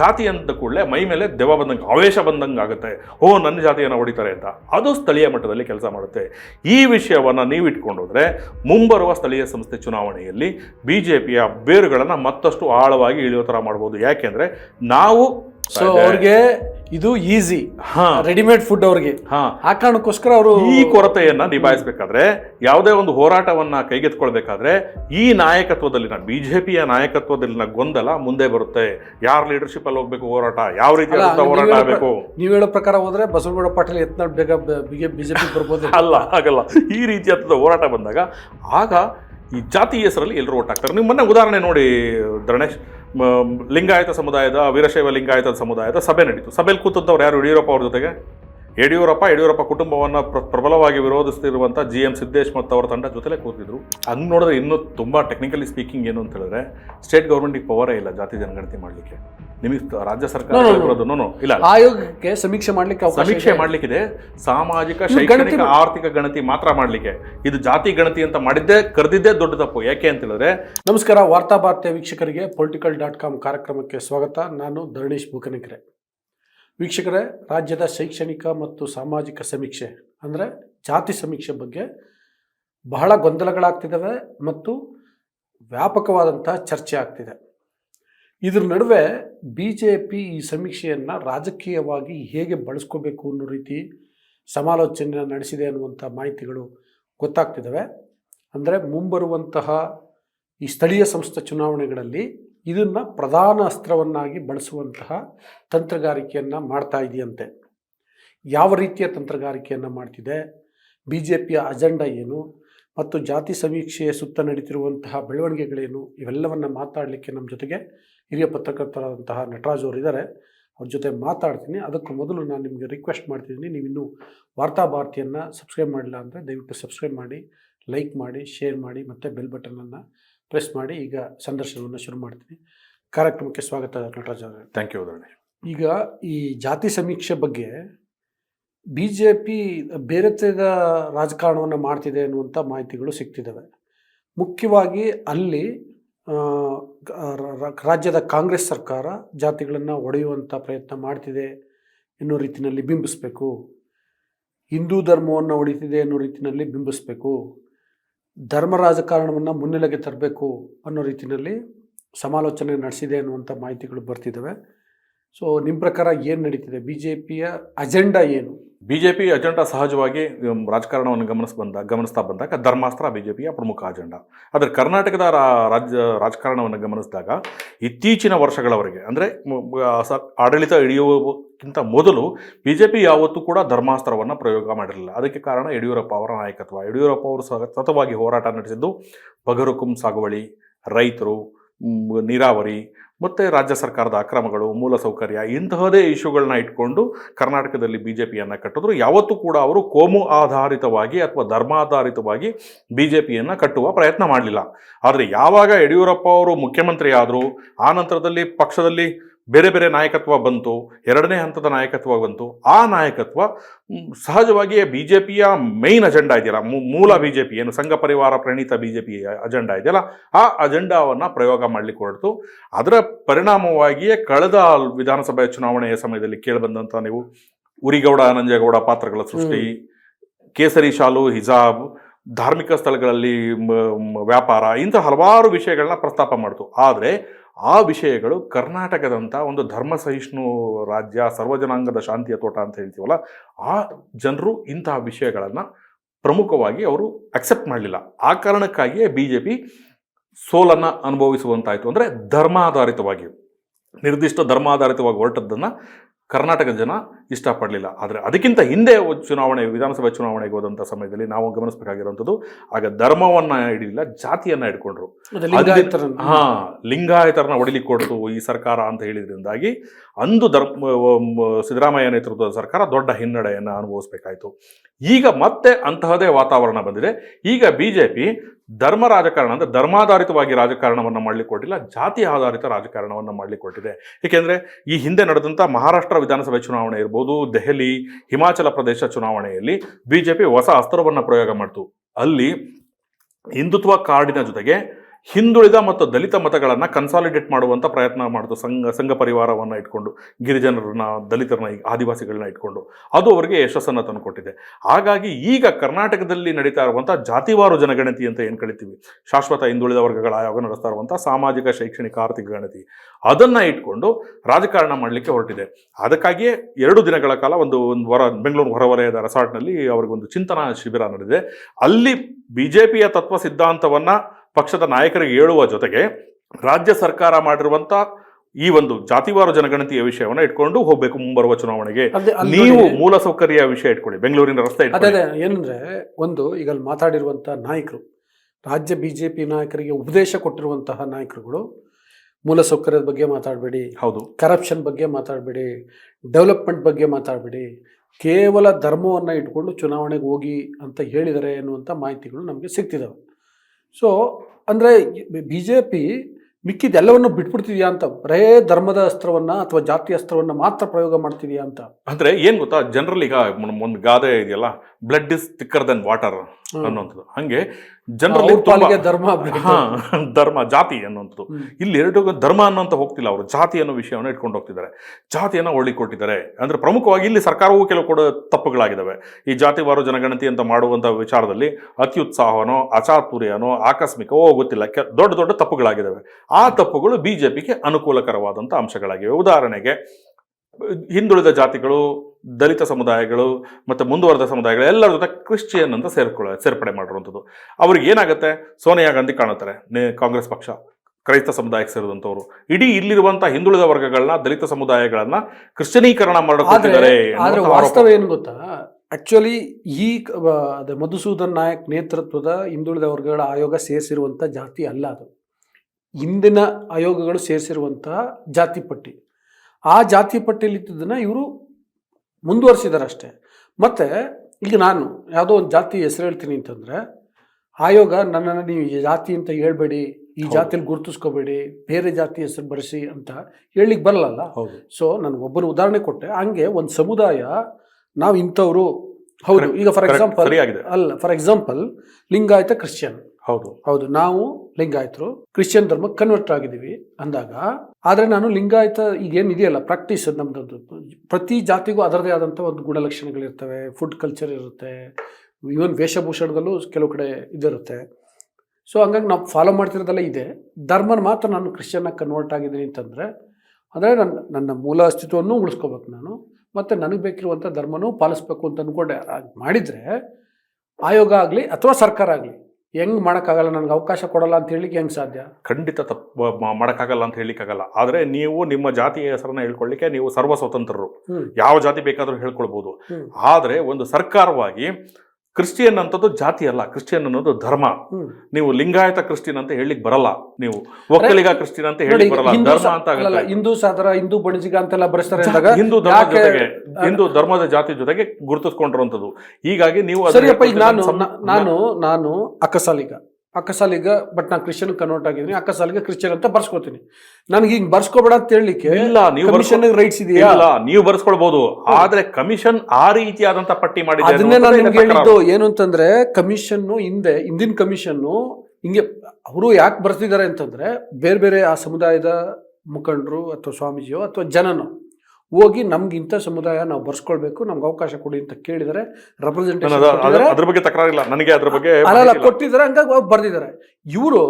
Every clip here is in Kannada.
ಜಾತಿ ಅಂದ ಕೂಡಲೇ ಮೈ ಮೇಲೆ ದೆವ ಬಂದಂಗೆ ಆವೇಶ ಬಂದಂಗೆ ಆಗುತ್ತೆ. ಓ ನನ್ನ ಜಾತಿಯನ್ನು ಹೊಡಿತಾರೆ ಅಂತ. ಅದು ಸ್ಥಳೀಯ ಮಟ್ಟದಲ್ಲಿ ಕೆಲಸ ಮಾಡುತ್ತೆ. ಈ ವಿಷಯವನ್ನು ನೀವು ಇಟ್ಕೊಂಡೋದ್ರೆ ಮುಂಬರುವ ಸ್ಥಳೀಯ ಸಂಸ್ಥೆ ಚುನಾವಣೆಯಲ್ಲಿ ಬಿ ಜೆ ಪಿಯ ಬೇರುಗಳನ್ನು ಮತ್ತಷ್ಟು ಆಳವಾಗಿ ಇಳಿಯೋ ಥರ ಮಾಡ್ಬೋದು. ಯಾಕೆಂದರೆ ನಾವು ಸೊ ಅವ್ರಿಗೆ ಇದು ಈಸಿ ಹಾ. ರೆಡಿಮೇಡ್ ಫುಡ್ ಅವ್ರಿಗೆ. ಹಾ. ಆ ಕಾರಣಕ್ಕೋಸ್ಕರ ಅವರು ಈ ಕೊರತೆಯನ್ನ ನಿಭಾಯಿಸಬೇಕಾದ್ರೆ ಯಾವುದೇ ಒಂದು ಹೋರಾಟವನ್ನ ಕೈಗೆತ್ಕೊಳ್ಬೇಕಾದ್ರೆ ಈ ನಾಯಕತ್ವದಲ್ಲಿನ ಬಿಜೆಪಿಯ ನಾಯಕತ್ವದಲ್ಲಿನ ಗೊಂದಲ ಮುಂದೆ ಬರುತ್ತೆ. ಯಾರ ಲೀಡರ್ಶಿಪ್ ಅಲ್ಲಿ ಹೋಗ್ಬೇಕು ಹೋರಾಟ? ಯಾವ ರೀತಿಯ ಹೋರಾಟ ಆಗಬೇಕು? ನೀವು ಹೇಳೋ ಪ್ರಕಾರ ಹೋದ್ರೆ ಬಸವನಗೌಡ ಪಾಟೀಲ್ ಎತ್ನಾಡ್ ಬೇಗ ಬಿಜೆಪಿ ಬರ್ಬೋದು. ಅಲ್ಲ ಆಗಲ್ಲ ಈ ರೀತಿಯಾದ ಹೋರಾಟ ಬಂದಾಗ ಆಗ ಈ ಜಾತಿ ಹೆಸರಲ್ಲಿ ಎಲ್ಲರೂ ಒಟ್ಟಾಗ್ತಾರೆ ನೀವು ಮೊನ್ನೆ ಉದಾಹರಣೆ ನೋಡಿ ಧರಣೇಶ್. ಲಿಂಗಾಯತ ಸಮುದಾಯದ ವೀರಶೈವ ಲಿಂಗಾಯತ ಸಮುದಾಯದ ಸಭೆ ನಡೀತು. ಸಭೆಯಲ್ಲಿ ಕೂತಂಥವ್ರು ಯಾರು? ಯಡಿಯೂರಪ್ಪ ಅವ್ರ ಜೊತೆಗೆ? ಯಡಿಯೂರಪ್ಪ ಯಡಿಯೂರಪ್ಪ ಕುಟುಂಬವನ್ನು ಪ್ರ ಪ್ರಬಲವಾಗಿ ವಿರೋಧಿಸ್ತಿರುವಂಥ ಜಿ ಎಂ ಸಿದ್ದೇಶ್ ಮತ್ತು ಅವರ ತಂಡ ಜೊತೆಲೇ ಕೂತಿದ್ರು. ಹಂಗೆ ನೋಡಿದ್ರೆ ಇನ್ನೂ ತುಂಬ ಟೆಕ್ನಿಕಲಿ ಸ್ಪೀಕಿಂಗ್ ಏನು ಅಂತ ಹೇಳಿದ್ರೆ ಸ್ಟೇಟ್ ಗೌರ್ಮೆಂಟಿಗೆ ಪವರೇ ಇಲ್ಲ ಜಾತಿ ಜನಗಣತಿ ಮಾಡಲಿಕ್ಕೆ. ನಿಮಗೆ ರಾಜ್ಯ ಸರ್ಕಾರ ಇಲ್ಲ ಆಯೋಗಕ್ಕೆ ಸಮೀಕ್ಷೆ ಮಾಡ್ಲಿಕ್ಕೆ ಸಮೀಕ್ಷೆ ಮಾಡಲಿಕ್ಕಿದೆ. ಸಾಮಾಜಿಕ ಶೈಕ್ಷಣಿಕ ಆರ್ಥಿಕ ಗಣತಿ ಮಾತ್ರ ಮಾಡ್ಲಿಕ್ಕೆ. ಇದು ಜಾತಿ ಗಣತಿ ಅಂತ ಮಾಡಿದ್ದೇ ಕರೆದಿದ್ದೇ ದೊಡ್ಡ ತಪ್ಪು. ಯಾಕೆ ಅಂತ ಹೇಳಿದ್ರೆ ನಮಸ್ಕಾರ ವಾರ್ತಾ ಭಾರತೀಯ ವೀಕ್ಷಕರಿಗೆ ಪೊಲಿಟಿಕಲ್ ಡಾಟ್ ಕಾಮ್ ಕಾರ್ಯಕ್ರಮಕ್ಕೆ ಸ್ವಾಗತ. ನಾನು ಧರಣೇಶ್ ಬೂಕನಿಕೆರೆ ವೀಕ್ಷಕರೇ, ರಾಜ್ಯದ ಶೈಕ್ಷಣಿಕ ಮತ್ತು ಸಾಮಾಜಿಕ ಸಮೀಕ್ಷೆ, ಅಂದರೆ ಜಾತಿ ಸಮೀಕ್ಷೆ ಬಗ್ಗೆ ಬಹಳ ಗೊಂದಲಗಳಾಗ್ತಿದ್ದಾವೆ ಮತ್ತು ವ್ಯಾಪಕವಾದಂಥ ಚರ್ಚೆ ಆಗ್ತಿದೆ. ಇದ್ರ ನಡುವೆ ಬಿ ಜೆ ಪಿ ಈ ಸಮೀಕ್ಷೆಯನ್ನು ರಾಜಕೀಯವಾಗಿ ಹೇಗೆ ಬಳಸ್ಕೋಬೇಕು ಅನ್ನೋ ರೀತಿ ಸಮಾಲೋಚನೆ ನಡೆಸಿದೆ ಅನ್ನುವಂಥ ಮಾಹಿತಿಗಳು ಗೊತ್ತಾಗ್ತಿದ್ದಾವೆ ಅಂದರೆ ಮುಂಬರುವಂತಹ ಈ ಸ್ಥಳೀಯ ಸಂಸ್ಥೆ ಚುನಾವಣೆಗಳಲ್ಲಿ ಇದನ್ನು ಪ್ರಧಾನ ಅಸ್ತ್ರವನ್ನಾಗಿ ಬಳಸುವಂತಹ ತಂತ್ರಗಾರಿಕೆಯನ್ನು ಮಾಡ್ತಾ ಇದೆಯಂತೆ. ಯಾವ ರೀತಿಯ ತಂತ್ರಗಾರಿಕೆಯನ್ನು ಮಾಡ್ತಿದೆ? ಬಿ ಜೆ ಪಿಯ ಅಜೆಂಡಾ ಏನು? ಮತ್ತು ಜಾತಿ ಸಮೀಕ್ಷೆಯ ಸುತ್ತ ನಡೀತಿರುವಂತಹ ಬೆಳವಣಿಗೆಗಳೇನು? ಇವೆಲ್ಲವನ್ನು ಮಾತಾಡಲಿಕ್ಕೆ ನಮ್ಮ ಜೊತೆಗೆ ಹಿರಿಯ ಪತ್ರಕರ್ತರಾದಂತಹ ನಟರಾಜ್ ಅವರು ಇದ್ದಾರೆ ಅವ್ರ ಜೊತೆ ಮಾತಾಡ್ತೀನಿ. ಅದಕ್ಕೂ ಮೊದಲು ನಾನು ನಿಮಗೆ ರಿಕ್ವೆಸ್ಟ್ ಮಾಡ್ತಿದ್ದೀನಿ. ನೀವಿನ್ನೂ ವಾರ್ತಾ ಭಾರತಿಯನ್ನು ಸಬ್ಸ್ಕ್ರೈಬ್ ಮಾಡಿಲ್ಲ ಅಂದರೆ ದಯವಿಟ್ಟು ಸಬ್ಸ್ಕ್ರೈಬ್ ಮಾಡಿ ಲೈಕ್ ಮಾಡಿ ಶೇರ್ ಮಾಡಿ, ಮತ್ತು ಬೆಲ್ ಬಟನನ್ನು ಪ್ರೆಸ್ ಮಾಡಿ ಈಗ ಸಂದರ್ಶನವನ್ನು ಶುರು ಮಾಡ್ತೀನಿ. ಕಾರ್ಯಕ್ರಮಕ್ಕೆ ಸ್ವಾಗತ ನಟರಾಜ್ ಅವರೇ. ಥ್ಯಾಂಕ್ ಯು ಉದಾಹರಣೆ ಈಗ ಈ ಜಾತಿ ಸಮೀಕ್ಷೆ ಬಗ್ಗೆ ಬಿ ಜೆ ಪಿ ಬೇರೆ ಥರದ ರಾಜಕಾರಣವನ್ನು ಮಾಡ್ತಿದೆ ಅನ್ನುವಂಥ ಮಾಹಿತಿಗಳು ಸಿಗ್ತಿದ್ದಾವೆ ಮುಖ್ಯವಾಗಿ ಅಲ್ಲಿ ರಾಜ್ಯದ ಕಾಂಗ್ರೆಸ್ ಸರ್ಕಾರ ಜಾತಿಗಳನ್ನು ಒಡೆಯುವಂಥ ಪ್ರಯತ್ನ ಮಾಡ್ತಿದೆ ಎನ್ನುವ ರೀತಿಯಲ್ಲಿ ಬಿಂಬಿಸಬೇಕು. ಹಿಂದೂ ಧರ್ಮವನ್ನು ಹೊಡಿತಿದೆ ಅನ್ನೋ ರೀತಿಯಲ್ಲಿ ಬಿಂಬಿಸಬೇಕು. ಧರ್ಮ ರಾಜಕಾರಣವನ್ನು ಮುನ್ನೆಲೆಗೆ ತರಬೇಕು ಅನ್ನೋ ರೀತಿಯಲ್ಲಿ ಸಮಾಲೋಚನೆ ನಡೆಸಿದೆ ಅನ್ನುವಂಥ ಮಾಹಿತಿಗಳು ಬರ್ತಿದ್ದಾವೆ ಸೊ ನಿಮ್ಮ ಪ್ರಕಾರ ಏನು ನಡೀತಿದೆ? ಬಿ ಜೆ ಪಿಯ ಅಜೆಂಡಾ ಏನು? ಬಿ ಜೆ ಪಿ ಅಜೆಂಡಾ ಸಹಜವಾಗಿ ರಾಜಕಾರಣವನ್ನು ಗಮನಿಸ್, ಬಂದ, ಗಮನಿಸ್ತಾ ಬಂದಾಗ ಧರ್ಮಾಸ್ತ್ರ ಬಿ ಜೆ ಪಿಯ ಪ್ರಮುಖ ಅಜೆಂಡಾ. ಆದರೆ ಕರ್ನಾಟಕದ ರಾಜ್ಯ, ರಾಜಕಾರಣವನ್ನು ಗಮನಿಸಿದಾಗ ಇತ್ತೀಚಿನ ವರ್ಷಗಳವರೆಗೆ, ಅಂದರೆ ಆಡಳಿತ ಹಿಡಿಯುವಕ್ಕಿಂತ ಮೊದಲು ಬಿ ಜೆ ಪಿ ಯಾವತ್ತೂ ಕೂಡ ಧರ್ಮಾಸ್ತ್ರವನ್ನು ಪ್ರಯೋಗ ಮಾಡಿರಲಿಲ್ಲ. ಅದಕ್ಕೆ ಕಾರಣ ಯಡಿಯೂರಪ್ಪ ಅವರ ನಾಯಕತ್ವ. ಯಡಿಯೂರಪ್ಪ ಅವರು ಸತತವಾಗಿ ಹೋರಾಟ ನಡೆಸಿದ್ದು ಬಗರುಕುಂ ಸಾಗುವಳಿ, ರೈತರು ನೀರಾವರಿ ಮತ್ತು ರಾಜ್ಯ ಸರ್ಕಾರದ ಅಕ್ರಮಗಳು ಮೂಲಸೌಕರ್ಯ ಇಂತಹದೇ ಇಶ್ಯೂಗಳನ್ನ ಇಟ್ಕೊಂಡು ಕರ್ನಾಟಕದಲ್ಲಿ ಬಿ ಜೆ ಪಿಯನ್ನು ಕಟ್ಟಿದ್ರು. ಯಾವತ್ತೂ ಕೂಡ ಅವರು ಕೋಮು ಆಧಾರಿತವಾಗಿ ಅಥವಾ ಧರ್ಮಾಧಾರಿತವಾಗಿ ಬಿ ಜೆ ಪಿಯನ್ನು ಕಟ್ಟುವ ಪ್ರಯತ್ನ ಮಾಡಲಿಲ್ಲ. ಆದರೆ ಯಾವಾಗ ಯಡಿಯೂರಪ್ಪ ಅವರು ಮುಖ್ಯಮಂತ್ರಿ ಆದರು ಆ ನಂತರದಲ್ಲಿ ಪಕ್ಷದಲ್ಲಿ ಬೇರೆ ಬೇರೆ ನಾಯಕತ್ವ ಬಂತು ಎರಡನೇ ಹಂತದ ನಾಯಕತ್ವ ಬಂತು. ಆ ನಾಯಕತ್ವ ಸಹಜವಾಗಿಯೇ ಬಿ ಜೆ ಪಿಯ ಮೈನ್ ಅಜೆಂಡಾ ಇದೆಯಲ್ಲ ಮೂಲ ಬಿ ಜೆ ಪಿ ಏನು ಸಂಘ ಪರಿವಾರ ಪ್ರಣೀತ ಬಿ ಜೆ ಪಿ ಅಜೆಂಡಾ ಇದೆಯಲ್ಲ ಆ ಅಜೆಂಡಾವನ್ನು ಪ್ರಯೋಗ ಮಾಡಲಿಕ್ಕೆ ಹೊರತು ಅದರ ಪರಿಣಾಮವಾಗಿಯೇ ಕಳೆದ ವಿಧಾನಸಭೆ ಚುನಾವಣೆಯ ಸಮಯದಲ್ಲಿ ಕೇಳಿಬಂದಂಥ ನೀವು ಉರಿಗೌಡ ನಂಜೇಗೌಡ ಪಾತ್ರಗಳ ಸೃಷ್ಟಿ ಕೇಸರಿ ಶಾಲು ಹಿಜಾಬ್ ಧಾರ್ಮಿಕ ಸ್ಥಳಗಳಲ್ಲಿ ವ್ಯಾಪಾರ ಇಂಥ ಹಲವಾರು ವಿಷಯಗಳನ್ನ ಪ್ರಸ್ತಾಪ ಮಾಡ್ತು. ಆದರೆ ಆ ವಿಷಯಗಳು ಕರ್ನಾಟಕದಂಥ ಒಂದು ಧರ್ಮ ಸಹಿಷ್ಣು ರಾಜ್ಯ, ಸರ್ವಜನಾಂಗದ ಶಾಂತಿಯ ತೋಟ ಅಂತ ಹೇಳ್ತೀವಲ್ಲ, ಆ ಜನರು ಇಂತಹ ವಿಷಯಗಳನ್ನು ಪ್ರಮುಖವಾಗಿ ಅವರು ಅಕ್ಸೆಪ್ಟ್ ಮಾಡಲಿಲ್ಲ. ಆ ಕಾರಣಕ್ಕಾಗಿಯೇ ಬಿ ಜೆ ಪಿ ಸೋಲನ್ನು ಅನುಭವಿಸುವಂತಾಯಿತು. ಅಂದರೆ ಧರ್ಮಾಧಾರಿತವಾಗಿ ನಿರ್ದಿಷ್ಟ ಧರ್ಮಾಧಾರಿತವಾಗಿ ಹೊರಟದ್ದನ್ನು ಕರ್ನಾಟಕ ಜನ ಇಷ್ಟಪಡಲಿಲ್ಲ ಆದರೆ ಅದಕ್ಕಿಂತ ಹಿಂದೆ ಚುನಾವಣೆ ವಿಧಾನಸಭೆ ಚುನಾವಣೆಗೆ ಹೋದಂಥ ಸಮಯದಲ್ಲಿ ನಾವು ಗಮನಿಸಬೇಕಾಗಿರುವಂಥದ್ದು ಆಗ ಧರ್ಮವನ್ನು ಹಿಡಿಲಿಲ್ಲ ಜಾತಿಯನ್ನು ಹಿಡ್ಕೊಂಡ್ರು. ಹಾ ಲಿಂಗಾಯತರನ್ನ ಹೊಡಿಲಿಕ್ಕೆ ಕೊಡ್ತು ಈ ಸರ್ಕಾರ ಅಂತ ಹೇಳಿದ್ರಿಂದಾಗಿ ಅಂದು ಧರ್ಮ ಸಿದ್ದರಾಮಯ್ಯ ನೇತೃತ್ವದ ಸರ್ಕಾರ ದೊಡ್ಡ ಹಿನ್ನಡೆಯನ್ನು ಅನುಭವಿಸಬೇಕಾಯಿತು. ಈಗ ಮತ್ತೆ ಅಂತಹದೇ ವಾತಾವರಣ ಬಂದಿದೆ. ಈಗ ಬಿ ಜೆ ಪಿ ಧರ್ಮ ರಾಜಕಾರಣ ಅಂದರೆ ಧರ್ಮಾಧಾರಿತವಾಗಿ ರಾಜಕಾರಣವನ್ನು ಮಾಡಲಿಕ್ಕೆ ಕೊಟ್ಟಿಲ್ಲ ಜಾತಿ ಆಧಾರಿತ ರಾಜಕಾರಣವನ್ನು ಮಾಡಲಿಕ್ಕೆ ಕೊಟ್ಟಿದೆ ಏಕೆಂದರೆ ಈ ಹಿಂದೆ ನಡೆದಂಥ ಮಹಾರಾಷ್ಟ್ರ ವಿಧಾನಸಭೆ ಚುನಾವಣೆ ಇರ್ಬೋದು, ದೆಹಲಿ, ಹಿಮಾಚಲ ಪ್ರದೇಶ ಚುನಾವಣೆಯಲ್ಲಿ ಬಿ ಜೆ ಪಿ ಹೊಸ ಅಸ್ತ್ರವನ್ನು ಪ್ರಯೋಗ ಮಾಡ್ತು. ಅಲ್ಲಿ ಹಿಂದುತ್ವ ಕಾರ್ಡಿನ ಜೊತೆಗೆ ಹಿಂದುಳಿದ ಮತ್ತು ದಲಿತ ಮತಗಳನ್ನು ಕನ್ಸಾಲಿಡೇಟ್ ಮಾಡುವಂಥ ಪ್ರಯತ್ನ ಮಾಡಿತು ಸಂಘ ಸಂಘ ಪರಿವಾರವನ್ನು ಇಟ್ಕೊಂಡು, ಗಿರಿಜನರನ್ನ, ದಲಿತರನ್ನ ಆದಿವಾಸಿಗಳನ್ನ ಇಟ್ಕೊಂಡು. ಅದು ಅವರಿಗೆ ಯಶಸ್ಸನ್ನು ತಂದುಕೊಟ್ಟಿದೆ ಹಾಗಾಗಿ ಈಗ ಕರ್ನಾಟಕದಲ್ಲಿ ನಡೀತಾ ಇರುವಂಥ ಜಾತಿವಾರು ಜನಗಣತಿ ಅಂತ ಏನು ಕಳಿತೀವಿ ಶಾಶ್ವತ ಹಿಂದುಳಿದ ವರ್ಗಗಳ ಆಯೋಗ ನಡೆಸ್ತಾ ಇರುವಂಥ ಸಾಮಾಜಿಕ, ಶೈಕ್ಷಣಿಕ, ಆರ್ಥಿಕ ಗಣತಿ. ಅದನ್ನು ಇಟ್ಕೊಂಡು ರಾಜಕಾರಣ ಮಾಡಲಿಕ್ಕೆ ಹೊರಟಿದೆ. ಅದಕ್ಕಾಗಿಯೇ ಎರಡು ದಿನಗಳ ಕಾಲ ಒಂದು ಒಂದು ಹೊರ ಬೆಂಗಳೂರು ಹೊರವಲಯದ ರೆಸಾರ್ಟ್ನಲ್ಲಿ ಅವರಿಗೊಂದು ಚಿಂತನಾ ಶಿಬಿರ ನಡೆದಿದೆ. ಅಲ್ಲಿ ಬಿ ಜೆ ಪಿಯ ತತ್ವ ಸಿದ್ಧಾಂತವನ್ನು ಪಕ್ಷದ ನಾಯಕರಿಗೆ ಹೇಳುವ ಜೊತೆಗೆ ರಾಜ್ಯ ಸರ್ಕಾರ ಮಾಡಿರುವಂಥ ಈ ಒಂದು ಜಾತಿವಾರು ಜನಗಣತಿಯ ವಿಷಯವನ್ನು ಇಟ್ಕೊಂಡು ಹೋಗಬೇಕು ಮುಂಬರುವ ಚುನಾವಣೆಗೆ. ನೀವು ಮೂಲ ಮೂಲಸೌಕರ್ಯ ವಿಷಯ ಇಟ್ಕೊಳ್ಳಿ ಬೆಂಗಳೂರಿನ ರಸ್ತೆ ಅದೇ ಏನಂದ್ರೆ ಒಂದು ಈಗ ಅಲ್ಲಿ ಮಾತಾಡಿರುವಂಥ ನಾಯಕರು ರಾಜ್ಯ ಬಿಜೆಪಿ ಜೆ ಪಿ ನಾಯಕರಿಗೆ ಉಪದೇಶ ಕೊಟ್ಟಿರುವಂತಹ ನಾಯಕರುಗಳು ಮೂಲಸೌಕರ್ಯದ ಬಗ್ಗೆ ಮಾತಾಡಬೇಡಿ ಹೌದು. ಕರಪ್ಷನ್ ಬಗ್ಗೆ ಮಾತಾಡಬೇಡಿ ಡೆವಲಪ್ಮೆಂಟ್ ಬಗ್ಗೆ ಮಾತಾಡಬೇಡಿ ಕೇವಲ ಧರ್ಮವನ್ನು ಇಟ್ಕೊಂಡು ಚುನಾವಣೆಗೆ ಹೋಗಿ ಅಂತ ಹೇಳಿದರೆ ಎನ್ನುವಂಥ ಮಾಹಿತಿಗಳು ನಮಗೆ ಸಿಗ್ತಿದ್ದಾವೆ ಸೊ ಅಂದರೆ ಬಿ ಜೆ ಪಿ ಮಿಕ್ಕಿದೆಲ್ಲವನ್ನು ಬಿಟ್ಬಿಡ್ತಿದ್ಯಾ ಅಂತ, ಬರೇ ಧರ್ಮದ ಅಸ್ತ್ರವನ್ನು ಅಥವಾ ಜಾತಿ ಅಸ್ತ್ರವನ್ನು ಮಾತ್ರ ಪ್ರಯೋಗ ಮಾಡ್ತಿದೆಯಾ ಅಂತ? ಅಂದ್ರೆ ಏನ್ ಗೊತ್ತಾ ಜನರಲ್ ಈಗ ಒಂದು ಗಾದೆ ಇದೆಯಲ್ಲ blood is thicker than water ಅನ್ನುವಂಥದ್ದು. ಹಂಗೆ ಜನರಲ್ಲಿ ಪಾಲಿಗೆ ಧರ್ಮ ಹಾ ಧರ್ಮ ಜಾತಿ ಅನ್ನುವಂಥದ್ದು ಇಲ್ಲಿ ಎರಡು ಧರ್ಮ ಅನ್ನೋಂತ ಹೋಗ್ತಿಲ್ಲ ಅವರು. ಜಾತಿ ಅನ್ನೋ ವಿಷಯವನ್ನು ಇಟ್ಕೊಂಡು ಹೋಗ್ತಿದ್ದಾರೆ. ಜಾತಿಯನ್ನು ಒಳ್ಳಿ ಕೊಟ್ಟಿದ್ದಾರೆ. ಅಂದ್ರೆ ಪ್ರಮುಖವಾಗಿ ಇಲ್ಲಿ ಸರ್ಕಾರವೂ ಕೆಲವು ಕೂಡ ತಪ್ಪುಗಳಾಗಿದ್ದಾವೆ. ಈ ಜಾತಿವಾರು ಜನಗಣತಿ ಅಂತ ಮಾಡುವಂಥ ವಿಚಾರದಲ್ಲಿ ಅತ್ಯುತ್ಸಾಹನೋ ಅಚಾತುರ್ಯನೋ ಆಕಸ್ಮಿಕವೋ ಗೊತ್ತಿಲ್ಲ. ಕೆ- ದೊಡ್ಡ ದೊಡ್ಡ ತಪ್ಪುಗಳಾಗಿದ್ದಾವೆ. ಆ ತಪ್ಪುಗಳು ಬಿಜೆಪಿಗೆ ಅನುಕೂಲಕರವಾದಂಥ ಅಂಶಗಳಾಗಿವೆ. ಉದಾಹರಣೆಗೆ ಹಿಂದುಳಿದ ಜಾತಿಗಳು ದಲಿತ ಸಮುದಾಯಗಳು ಮತ್ತು ಮುಂದುವರೆದ ಸಮುದಾಯಗಳು ಎಲ್ಲರ ಜೊತೆ ಕ್ರಿಶ್ಚಿಯನ್ ಅಂತ ಸೇರ್ಕೊಳ್ಳ ಸೇರ್ಪಡೆ ಮಾಡಿರುವಂಥದ್ದು. ಅವ್ರಿಗೆ ಏನಾಗುತ್ತೆ? ಸೋನಿಯಾ ಗಾಂಧಿ ಕಾಣುತ್ತಾರೆ ನೇ- ಕಾಂಗ್ರೆಸ್ ಪಕ್ಷ. ಕ್ರೈಸ್ತ ಸಮುದಾಯಕ್ಕೆ ಸೇರಿದಂಥವ್ರು. ಇಡೀ ಇಲ್ಲಿರುವಂತಹ ಹಿಂದುಳಿದ ವರ್ಗಗಳನ್ನ ದಲಿತ ಸಮುದಾಯಗಳನ್ನ ಕ್ರಿಶ್ಚನೀಕರಣ ಮಾಡಿದ್ದಾರೆ. ವಾಸ್ತವ ಏನು ಗೊತ್ತಾ? ಆಕ್ಚುಲಿ ಈ ಅದೇ ಮಧುಸೂದನ್ ನಾಯಕ್ ನೇತೃತ್ವದ ಹಿಂದುಳಿದ ವರ್ಗಗಳ ಆಯೋಗ ಸೇರಿಸಿರುವಂಥ ಜಾತಿ ಅಲ್ಲ ಅದು. ಇಂದಿನ ಆಯೋಗಗಳು ಸೇರಿಸಿರುವಂತಹ ಜಾತಿ ಪಟ್ಟಿ. ಆ ಜಾತಿ ಪಟ್ಟಿಯಲ್ಲಿ ಇದ್ದದನ್ನ ಇವರು ಮುಂದುವರಿಸಿದ್ದಾರೆ ಮತ್ತು ಮತ್ತೆ ಈಗ ನಾನು ಯಾವುದೋ ಒಂದು ಜಾತಿ ಹೆಸರು ಹೇಳ್ತೀನಿ ಅಂತಂದರೆ ಆಯೋಗ ನನ್ನನ್ನು ನೀವು ಈ ಜಾತಿ ಅಂತ ಹೇಳ್ಬೇಡಿ ಈ. ಜಾತಿಯಲ್ಲಿ ಗುರುತಿಸ್ಕೋಬೇಡಿ ಬೇರೆ ಜಾತಿ ಹೆಸರು ಬರೆಸಿ ಅಂತ ಹೇಳಲಿಕ್ಕೆ ಬರಲ್ಲ ಹೌದು. ಸೊ ನಾನು ಒಬ್ಬರು ಉದಾಹರಣೆ ಕೊಟ್ಟೆ. ಹಂಗೆ ಒಂದು ಸಮುದಾಯ ನಾವು ಇಂಥವರು. ಹೌದು ಈಗ ಫಾರ್ ಎಕ್ಸಾಂಪಲ್ ಅಲ್ಲ ಫಾರ್ ಎಕ್ಸಾಂಪಲ್ ಲಿಂಗಾಯತ ಕ್ರಿಶ್ಚಿಯನ್. ಹೌದು. ಹೌದು. ನಾವು ಲಿಂಗಾಯತರು ಕ್ರಿಶ್ಚಿಯನ್ ಧರ್ಮಕ್ಕೆ ಕನ್ವರ್ಟ್ ಆಗಿದ್ದೀವಿ ಅಂದಾಗ, ಆದರೆ ನಾನು ಲಿಂಗಾಯತ ಈಗೇನು ಏನಿದೆಯಲ್ಲ ಪ್ರಾಕ್ಟೀಸ್ ನಮ್ದು ಪ್ರತಿ ಜಾತಿಗೂ ಅದರದೇ ಆದಂಥ ಒಂದು ಗುಣಲಕ್ಷಣಗಳಿರ್ತವೆ. ಫುಡ್ ಕಲ್ಚರ್ ಇರುತ್ತೆ. ಈವನ್ ವೇಷಭೂಷಣದಲ್ಲೂ ಕೆಲವು ಕಡೆ ಇದಿರುತ್ತೆ. ಸೊ ಹಂಗಾಗಿ ನಾವು ಫಾಲೋ ಮಾಡ್ತಿರೋದೆಲ್ಲ ಇದೆ. ಧರ್ಮನ ಮಾತ್ರ ನಾನು ಕ್ರಿಶ್ಚಿಯನ್ನ ಕನ್ವರ್ಟ್ ಆಗಿದ್ದೀನಿ ಅಂತಂದರೆ ಅಂದರೆ ನನ್ನ ನನ್ನ ಮೂಲ ಅಸ್ತಿತ್ವವನ್ನು ಉಳಿಸ್ಕೋಬೇಕು ನಾನು. ಮತ್ತು ನನಗೆ ಬೇಕಿರುವಂಥ ಧರ್ಮನೂ ಪಾಲಿಸ್ಬೇಕು ಅಂತ ಅಂದ್ಕೊಂಡೆ ಮಾಡಿದರೆ ಆಯೋಗ ಆಗಲಿ ಅಥವಾ ಸರ್ಕಾರ ಆಗಲಿ ಹೆಂಗೆ ಮಾಡೋಕ್ಕಾಗಲ್ಲ ನನಗೆ ಅವಕಾಶ ಕೊಡಲ್ಲ ಅಂತ ಹೇಳಿಕ್ಕೆ ಹೆಂಗೆ ಸಾಧ್ಯ ಖಂಡಿತ ತಪ್ಪು ಮಾಡೋಕ್ಕಾಗಲ್ಲ ಅಂತ ಹೇಳಿಕ್ಕಾಗಲ್ಲ ಆದರೆ ನೀವು ನಿಮ್ಮ ಜಾತಿಯ ಹೆಸರನ್ನ ಹೇಳ್ಕೊಳ್ಳಿಕ್ಕೆ ನೀವು ಸರ್ವ ಸ್ವತಂತ್ರರು. ಯಾವ ಜಾತಿ ಬೇಕಾದರೂ ಹೇಳ್ಕೊಳ್ಬೋದು. ಆದರೆ ಒಂದು ಸರ್ಕಾರವಾಗಿ ಕ್ರಿಶ್ಚಿಯನ್ ಅಂತದ್ದು ಜಾತಿ ಅಲ್ಲ ಕ್ರಿಶ್ಚಿಯನ್ ಅನ್ನೋದು ಧರ್ಮ ನೀವು ಲಿಂಗಾಯತ ಕ್ರಿಶ್ಚಿಯನ್ ಅಂತ ಹೇಳಿಕ್ ಬರಲ್ಲ ನೀವು ಒಕ್ಕಲಿಗ ಕ್ರಿಶ್ಚಿಯನ್ ಅಂತ ಹೇಳಿ ಬರಲ್ಲ ಧರ್ಮ ಅಂತ ಆಗುತ್ತೆ ಹಿಂದೂ ಸಾಧಾರ ಹಿಂದೂ ಬಣಿಜಿಗ ಅಂತೆಲ್ಲ ಬರೆಸ್ತಾರೆ ಹಿಂದೂ ಧರ್ಮದ ಜೊತೆಗೆ ಹಿಂದೂ ಧರ್ಮದ ಜಾತಿ ಜೊತೆಗೆ ಗುರುತಿಸ್ಕೊಂಡಿರುವಂತದ್ದು ಹೀಗಾಗಿ ನೀವು ನಾನು ನಾನು ನಾನು ಅಕ್ಕಸಾಲಿಗ ಬಟ್ ನಾನು ಕ್ರಿಶ್ಚಿಯನ್ ಕನ್ವರ್ಟ್ ಆಗಿದ್ದೀನಿ. ಅಕ್ಕಸಾಲಿಗ ಕ್ರಿಶ್ಚಿಯನ್ ಅಂತ ಬರ್ಸ್ಕೊತೀನಿ. ನನಗೆ ಹಿಂಗ್ ಬರ್ಸ್ಕೊಬೇಡ ಅಂತ ಹೇಳಲಿಕ್ಕೆ ಇಲ್ಲ ನೀವು ಕಮಿಷನ್ ರೈಟ್ಸ್ ಇದೆಯಾ? ಇಲ್ಲ ನೀವು ಬರ್ಸ್ಕೊಳ್ಬಹುದು ಆದ್ರೆ ಕಮಿಷನ್ ಆ ರೀತಿಯಾದಂತ ಪಟ್ಟಿ ಮಾಡಿದೆ ಅದನ್ನೇ ನಾನು ನಿಮ್ಗೆ ಹೇಳಿದ್ದು. ಏನು ಅಂತಂದ್ರೆ ಕಮಿಷನ್ ಹಿಂದೆ ಹಿಂದಿನ ಕಮಿಷನ್ ಹಿಂಗೆ ಅವರು ಯಾಕೆ ಬರ್ತಿದ್ದಾರೆ ಅಂತಂದ್ರೆ ಬೇರೆ ಬೇರೆ ಆ ಸಮುದಾಯದ ಮುಖಂಡರು ಅಥವಾ ಸ್ವಾಮೀಜಿಯೋ ಅಥವಾ ಜನನೋ ಹೋಗಿ ನಮ್ಗೆ ಇಂಥ ಸಮುದಾಯ ನಾವು ಬರ್ಸ್ಕೊಳ್ಬೇಕು ನಮ್ಗೆ ಅವಕಾಶ ಕೊಡಿ ಅಂತ ಕೇಳಿದರೆ ರೆಪ್ರೆಸೆಂಟೇಷನ್ ಅದ- ಅದ್ರ- ಬಗ್ಗೆ ತಕರಾರಿಲ್ಲ ನನಗೆ ಅದ್ರ ಬಗ್ಗೆ ಅಲ್ಲ ಕೊಟ್ಟಿದ್ದಾರೆ ಹಂಗಾಗಿ ಬರ್ದಿದ್ದಾರೆ. ಇವರು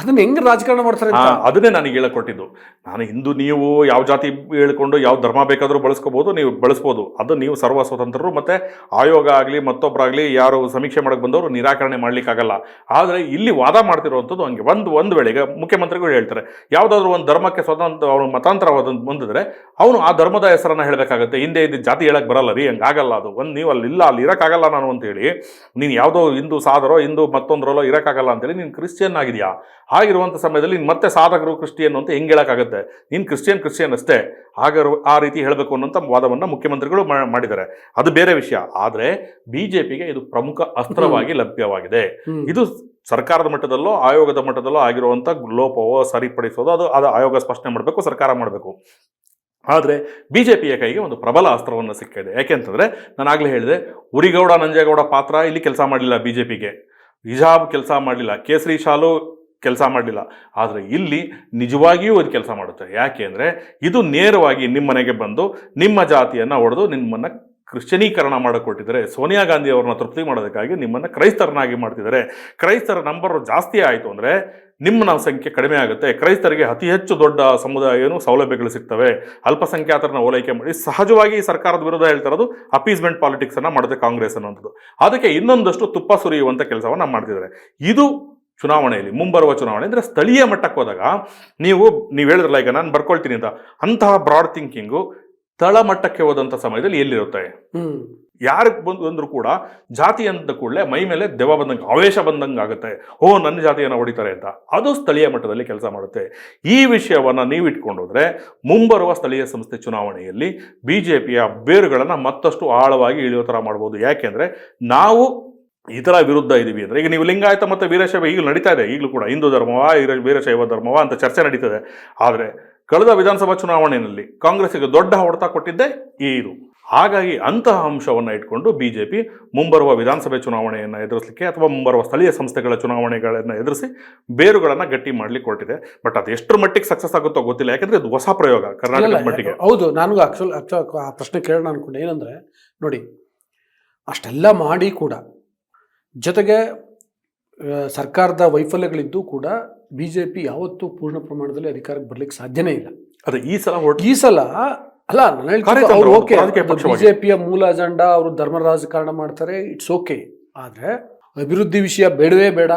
ಅದನ್ನ ಹೆಂಗ್ ರಾಜಕಾರಣ ಮಾಡ್ತಾರೆ ಅಂತ? ಅದನ್ನೇ ನನಗೆ ಹೇಳಕೊಟ್ಟಿದ್ದು. ನಾನು ಹಿಂದೂ, ನೀವು ಯಾವ ಜಾತಿ ಹೇಳ್ಕೊಂಡು ಯಾವ ಧರ್ಮ ಬೇಕಾದರೂ ಬಳಸ್ಕೋಬೋದು, ನೀವು ಬಳಸ್ಬೋದು. ಅದು ನೀವು ಸರ್ವ ಸ್ವತಂತ್ರರು ಮತ್ತೆ ಆಯೋಗ ಆಗಲಿ ಮತ್ತೊಬ್ಬರಾಗಲಿ ಯಾರು ಸಮೀಕ್ಷೆ ಮಾಡಕ್ಕೆ ಬಂದವರು ನಿರಾಕರಣೆ ಮಾಡ್ಲಿಕ್ಕಾಗಲ್ಲ. ಆದರೆ ಇಲ್ಲಿ ವಾದ ಮಾಡ್ತಿರುವಂಥದ್ದು ಹಂಗೆ. ಒಂದು ಒಂದು ವೇಳೆಗೆ ಮುಖ್ಯಮಂತ್ರಿಗಳು ಹೇಳ್ತಾರೆ, ಯಾವುದಾದ್ರೂ ಒಂದು ಧರ್ಮಕ್ಕೆ ಸ್ವತಂತ್ರ ಅವನು ಮತಾಂತರವಾದ ಬಂದಿದ್ರೆ ಅವನು ಆ ಧರ್ಮದ ಹೆಸರನ್ನ ಹೇಳಬೇಕಾಗುತ್ತೆ. ಹಿಂದೆ ಇದು ಜಾತಿ ಹೇಳಕ್ಕೆ ಬರಲ್ಲ, ರೀ, ಹಂಗಾಗಲ್ಲ ಅದು. ಒಂದು ನೀವು ಅಲ್ಲಿ ಇಲ್ಲ, ಅಲ್ಲಿ ಇರೋಕ್ಕಾಗಲ್ಲ ನಾನು ಅಂತೇಳಿ, ನೀನು ಯಾವುದೋ ಹಿಂದೂ ಸಾದರೋ ಹಿಂದೂ ಮತ್ತೊಂದರಲ್ಲೋ ಇರೋಕ್ಕಾಗಲ್ಲ ಅಂತೇಳಿ ನೀನು ಕ್ರಿಶ್ಚಿಯನ್ ಆಗಿದೆಯಾ? ಆಗಿರುವಂಥ ಸಮಯದಲ್ಲಿ ನೀನು ಮತ್ತೆ ಸಾಧಕರು ಕ್ರಿಶ್ಚಿಯನ್ ಅಂತ ಹೆಂಗೆ ಹೇಳೋಕ್ಕಾಗುತ್ತೆ? ನೀನು ಕ್ರಿಶ್ಚಿಯನ್ ಕ್ರಿಶ್ಚಿಯನ್ ಅಷ್ಟೇ. ಆಗ ಆ ರೀತಿ ಹೇಳಬೇಕು ಅನ್ನೋಂಥ ವಾದವನ್ನು ಮುಖ್ಯಮಂತ್ರಿಗಳು ಮಾಡಿದ್ದಾರೆ. ಅದು ಬೇರೆ ವಿಷಯ. ಆದರೆ ಬಿ ಜೆ ಪಿಗೆ ಇದು ಪ್ರಮುಖ ಅಸ್ತ್ರವಾಗಿ ಲಭ್ಯವಾಗಿದೆ. ಇದು ಸರ್ಕಾರದ ಮಟ್ಟದಲ್ಲೋ ಆಯೋಗದ ಮಟ್ಟದಲ್ಲೋ ಆಗಿರುವಂಥ ಲೋಪವೋ ಸರಿಪಡಿಸೋದು ಅದು ಅದು ಆಯೋಗ ಸ್ಪಷ್ಟನೆ ಮಾಡಬೇಕು ಸರ್ಕಾರ ಮಾಡಬೇಕು. ಆದರೆ ಬಿ ಜೆ ಪಿಯ ಕೈಗೆ ಒಂದು ಪ್ರಬಲ ಅಸ್ತ್ರವನ್ನು ಸಿಕ್ಕಿದೆ. ಯಾಕೆಂತಂದರೆ ನಾನು ಆಗಲೇ ಹೇಳಿದೆ ಉರಿಗೌಡ ನಂಜೇಗೌಡ ಪಾತ್ರ ಇಲ್ಲಿ ಕೆಲಸ ಮಾಡಲಿಲ್ಲ ಬಿ ಜೆ ಪಿಗೆ ಹಿಜಾಬ್ ಕೆಲಸ ಮಾಡಲಿಲ್ಲ. ಕೇಸರಿ ಶಾಲು ಕೆಲಸ ಮಾಡಲಿಲ್ಲ. ಆದರೆ ಇಲ್ಲಿ ನಿಜವಾಗಿಯೂ ಇದು ಕೆಲಸ ಮಾಡುತ್ತೆ. ಯಾಕೆ ಅಂದರೆ ಇದು ನೇರವಾಗಿ ನಿಮ್ಮ ಮನೆಗೆ ಬಂದು ನಿಮ್ಮ ಜಾತಿಯನ್ನು ಹೊಡೆದು ನಿಮ್ಮನ್ನು ಕ್ರಿಶ್ಚನೀಕರಣ ಮಾಡಿಕೊಟ್ಟಿದ್ದಾರೆ. ಸೋನಿಯಾ ಗಾಂಧಿ ಅವ್ರನ್ನ ತೃಪ್ತಿ ಮಾಡೋದಕ್ಕಾಗಿ ನಿಮ್ಮನ್ನು ಕ್ರೈಸ್ತರನ್ನಾಗಿ ಮಾಡ್ತಿದ್ದಾರೆ. ಕ್ರೈಸ್ತರ ನಂಬರ್ ಜಾಸ್ತಿ ಆಯಿತು ಅಂದರೆ ನಿಮ್ಮ ಸಂಖ್ಯೆ ಕಡಿಮೆ ಆಗುತ್ತೆ. ಕ್ರೈಸ್ತರಿಗೆ ಅತಿ ಹೆಚ್ಚು ದೊಡ್ಡ ಸಮುದಾಯ ಏನು ಸೌಲಭ್ಯಗಳು ಸಿಗ್ತವೆ. ಅಲ್ಪಸಂಖ್ಯಾತರನ್ನ ಓಲೈಕೆ ಮಾಡಿ ಸಹಜವಾಗಿ ಸರ್ಕಾರದ ವಿರುದ್ಧ ಹೇಳ್ತಾ ಇರೋದು ಅಪೀಸ್ಮೆಂಟ್ ಪಾಲಿಟಿಕ್ಸನ್ನು ಮಾಡುತ್ತೆ ಕಾಂಗ್ರೆಸ್ ಅನ್ನೋಂಥದ್ದು ಅದಕ್ಕೆ ಇನ್ನೊಂದಷ್ಟು ತುಪ್ಪ ಸುರಿಯುವಂಥ ಕೆಲಸವನ್ನು ಮಾಡ್ತಿದ್ದಾರೆ. ಇದು ಚುನಾವಣೆಯಲ್ಲಿ ಮುಂಬರುವ ಚುನಾವಣೆ ಅಂದರೆ ಸ್ಥಳೀಯ ಮಟ್ಟಕ್ಕೆ ಹೋದಾಗ ನೀವು ನೀವು ಹೇಳಿದ್ರಲ್ಲ ಈಗ ನಾನು ಬರ್ಕೊಳ್ತೀನಿ ಅಂತ ಅಂತಹ ಬ್ರಾಡ್ ಥಿಂಕಿಂಗು ತಳಮಟ್ಟಕ್ಕೆ ಹೋದಂಥ ಸಮಯದಲ್ಲಿ ಎಲ್ಲಿರುತ್ತೆ? ಯಾರಿಗೆ ಬಂದು ಬಂದರೂ ಕೂಡ ಜಾತಿ ಅಂದ ಕೂಡಲೇ ಮೈ ಮೇಲೆ ದೆವ್ವ ಬಂದಂಗೆ ಆವೇಶ ಬಂದಂಗೆ ಆಗುತ್ತೆ. ಓ ನನ್ನ ಜಾತಿಯನ್ನು ಹೊಡಿತಾರೆ ಅಂತ. ಅದು ಸ್ಥಳೀಯ ಮಟ್ಟದಲ್ಲಿ ಕೆಲಸ ಮಾಡುತ್ತೆ. ಈ ವಿಷಯವನ್ನು ನೀವು ಇಟ್ಕೊಂಡೋದ್ರೆ ಮುಂಬರುವ ಸ್ಥಳೀಯ ಸಂಸ್ಥೆ ಚುನಾವಣೆಯಲ್ಲಿ ಬಿ ಜೆ ಪಿಯ ಬೇರುಗಳನ್ನು ಮತ್ತಷ್ಟು ಆಳವಾಗಿ ಇಳಿಯೋ ಥರ ಮಾಡ್ಬೋದು. ಯಾಕೆಂದರೆ ನಾವು ಇದರ ವಿರುದ್ಧ ಇದ್ದೀವಿ ಅಂದರೆ ಈಗ ನೀವು ಲಿಂಗಾಯತ ಮತ್ತು ವೀರಶೈವ ಈಗಲೂ ನಡೀತಾ ಇದೆ ಈಗಲೂ ಕೂಡ ಹಿಂದೂ ಧರ್ಮವ ವೀರ- ವೀರಶೈವ ಧರ್ಮವ ಅಂತ ಚರ್ಚೆ ನಡೀತದೆ. ಆದರೆ ಕಳೆದ ವಿಧಾನಸಭಾ ಚುನಾವಣೆಯಲ್ಲಿ ಕಾಂಗ್ರೆಸ್ಗೆ ದೊಡ್ಡ ಹೊಡೆತ ಕೊಟ್ಟಿದ್ದೇ ಈ ಇದು. ಹಾಗಾಗಿ ಅಂತಹ ಅಂಶವನ್ನು ಇಟ್ಕೊಂಡು ಬಿ ಜೆ ಪಿ ಮುಂಬರುವ ವಿಧಾನಸಭೆ ಚುನಾವಣೆಯನ್ನು ಎದುರಿಸಲಿಕ್ಕೆ ಅಥವಾ ಮುಂಬರುವ ಸ್ಥಳೀಯ ಸಂಸ್ಥೆಗಳ ಚುನಾವಣೆಗಳನ್ನು ಎದುರಿಸಿ ಬೇರುಗಳನ್ನು ಗಟ್ಟಿ ಮಾಡಲಿಕ್ಕೆ ಹೊರಟಿದೆ. ಬಟ್ ಅದು ಎಷ್ಟರ ಮಟ್ಟಿಗೆ ಸಕ್ಸಸ್ ಆಗುತ್ತೋ ಗೊತ್ತಿಲ್ಲ ಯಾಕಂದ್ರೆ ಇದು ಹೊಸ ಪ್ರಯೋಗ ಕರ್ನಾಟಕದ ಮಟ್ಟಿಗೆ. ಹೌದು ನಾನು ಆಕ್ಚುಲ್ ಆ ಪ್ರಶ್ನೆ ಕೇಳೋಣ ಅನ್ಕೊಂಡೆ. ಏನಂದ್ರೆ ನೋಡಿ ಅಷ್ಟೆಲ್ಲ ಮಾಡಿ ಕೂಡ ಜೊತೆಗೆ ಸರ್ಕಾರದ ವೈಫಲ್ಯಗಳಿದ್ದು ಕೂಡ ಬಿ ಜೆ ಪಿ ಯಾವತ್ತೂ ಪೂರ್ಣ ಪ್ರಮಾಣದಲ್ಲಿ ಅಧಿಕಾರಕ್ಕೆ ಬರ್ಲಿಕ್ಕೆ ಸಾಧ್ಯನೇ ಇಲ್ಲ. ಅದೇ ಈ ಸಲ ಈ ಸಲ ಅಲ್ಲ ನಾನು ಓಕೆ. ಬಿಜೆಪಿಯ ಮೂಲ ಅಜೆಂಡಾ ಅವರು ಧರ್ಮ ರಾಜಕಾರಣ ಮಾಡ್ತಾರೆ ಇಟ್ಸ್ ಓಕೆ ಆದ್ರೆ ಅಭಿವೃದ್ಧಿ ವಿಷಯ ಬೇಡವೇ ಬೇಡ